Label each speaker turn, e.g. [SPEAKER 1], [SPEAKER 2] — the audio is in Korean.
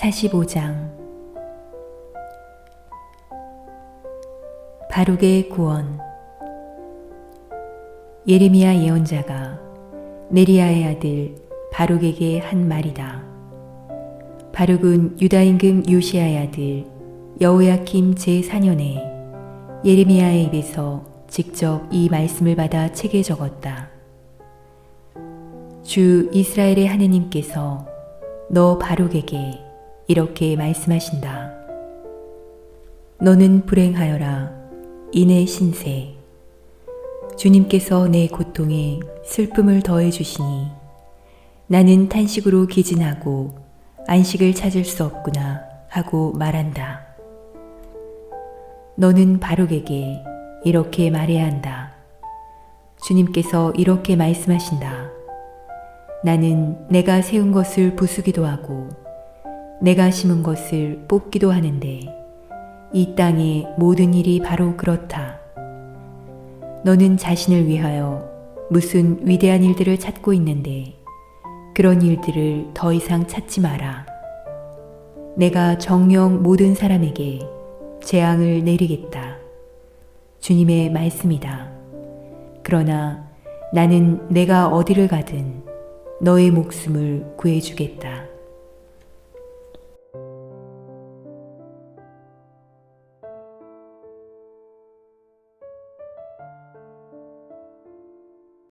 [SPEAKER 1] 45장 바룩의 구원 예레미야 예언자가 네리야의 아들 바룩에게 한 말이다. 바룩은 유다 임금 요시아의 아들 여호야킴 제4년에 예레미야의 입에서 직접 이 말씀을 받아 책에 적었다. 주 이스라엘의 하느님께서 너 바룩에게 이렇게 말씀하신다. 너는 불행하여라. 이내 신세. 주님께서 내 고통에 슬픔을 더해 주시니 나는 탄식으로 기진하고 안식을 찾을 수 없구나 하고 말한다. 너는 바룩에게 이렇게 말해야 한다. 주님께서 이렇게 말씀하신다. 나는 내가 세운 것을 부수기도 하고 내가 심은 것을 뽑기도 하는데 이 땅의 모든 일이 바로 그렇다. 너는 자신을 위하여 무슨 위대한 일들을 찾고 있는데 그런 일들을 더 이상 찾지 마라. 내가 정령 모든 사람에게 재앙을 내리겠다. 주님의 말씀이다. 그러나 나는 내가 어디를 가든 너의 목숨을 구해주겠다.